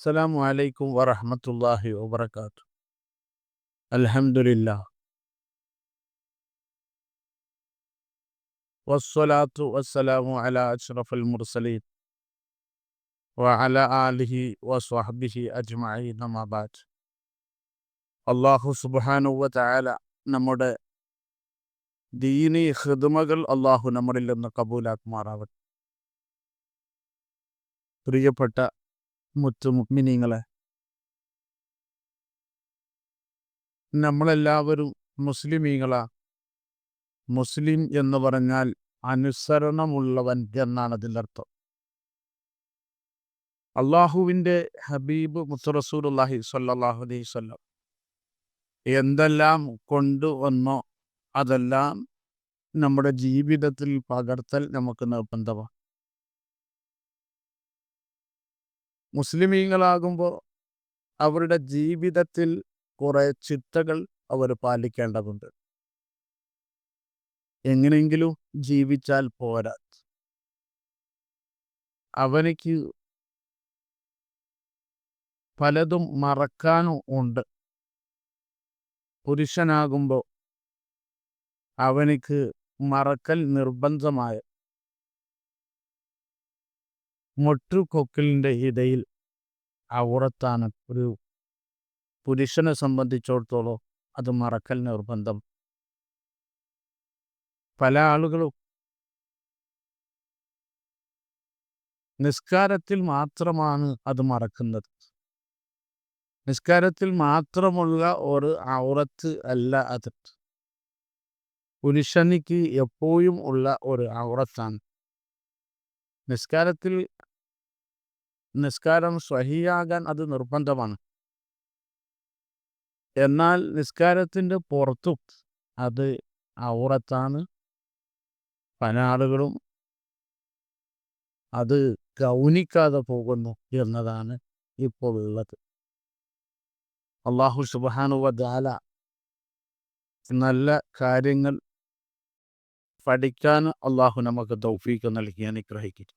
السلام عليكم ورحمة الله وبركاته الحمد لله والصلاة والسلام على أشرف المرسلين وعلى آله وصحبه أجمعين ما بعد അള്ളാഹു സുബാനുവ ചായാല നമ്മുടെ ദീനി ഹിദ്മകൾ അള്ളാഹു നമ്മളിൽ നിന്ന് കബൂലാക്കുമാറാവട്ടെ പ്രിയപ്പെട്ട മുത്തുമുഗ്മിനീങ്ങളെ നമ്മളെല്ലാവരും മുസ്ലിമീങ്ങളാ. മുസ്ലിം എന്ന് പറഞ്ഞാൽ അനുസരണമുള്ളവൻ എന്നാണ് അതിന്റെ അർത്ഥം. അള്ളാഹുവിന്റെ ഹബീബ് മുത്തറസൂലുല്ലാഹി സ്വല്ലല്ലാഹു അലൈഹി സ്വല്ലം എന്തെല്ലാം കൊണ്ടുവന്നോ അതെല്ലാം നമ്മുടെ ജീവിതത്തിൽ പകർത്തൽ നമുക്ക് നിർബന്ധമാണ്. മുസ്ലിമീങ്ങളാകുമ്പോൾ അവരുടെ ജീവിതത്തിൽ കുറേ ചിട്ടകൾ അവർ പാലിക്കേണ്ടതുണ്ട്. എങ്ങനെയെങ്കിലും ജീവിച്ചാൽ പോരാ. അവനിക്ക് പലതും മറക്കാനും ഉണ്ട്. പുരുഷനാകുമ്പോൾ അവനിക്ക് മറക്കൽ നിർബന്ധമായ മൊട്ടുകൊക്കിലിന്റെ ഇടയിൽ ഔറത്താണ് ഒരു പുരുഷനെ സംബന്ധിച്ചിടത്തോളം അത് മറക്കൽ നിർബന്ധം. പല ആളുകളും നിസ്കാരത്തിൽ മാത്രമാണ് അത് മറക്കുന്നത്. നിസ്കാരത്തിൽ മാത്രമുള്ള ഒരു ഔറത്ത് അല്ല അത്. പുരുഷനിക്ക് എപ്പോഴും ഉള്ള ഒരു ഔറത്താണ് നിസ്കാരത്തിൽ നിസ്കാരം സ്വഹിയാകാൻ അത് നിർബന്ധമാണ്. എന്നാൽ നിസ്കാരത്തിന്റെ പുറത്തും അത് ഔറത്താണ്. പല ആളുകളും അത് ഗൗനിക്കാതെ പോകുന്നു എന്നതാണ് ഇപ്പോൾ ഉള്ളത്. അള്ളാഹു സുബാനുവദാല നല്ല കാര്യങ്ങൾ പഠിക്കാൻ അള്ളാഹു നമുക്ക് ദൗഫീക്ക് നൽകി അനുഗ്രഹിക്കും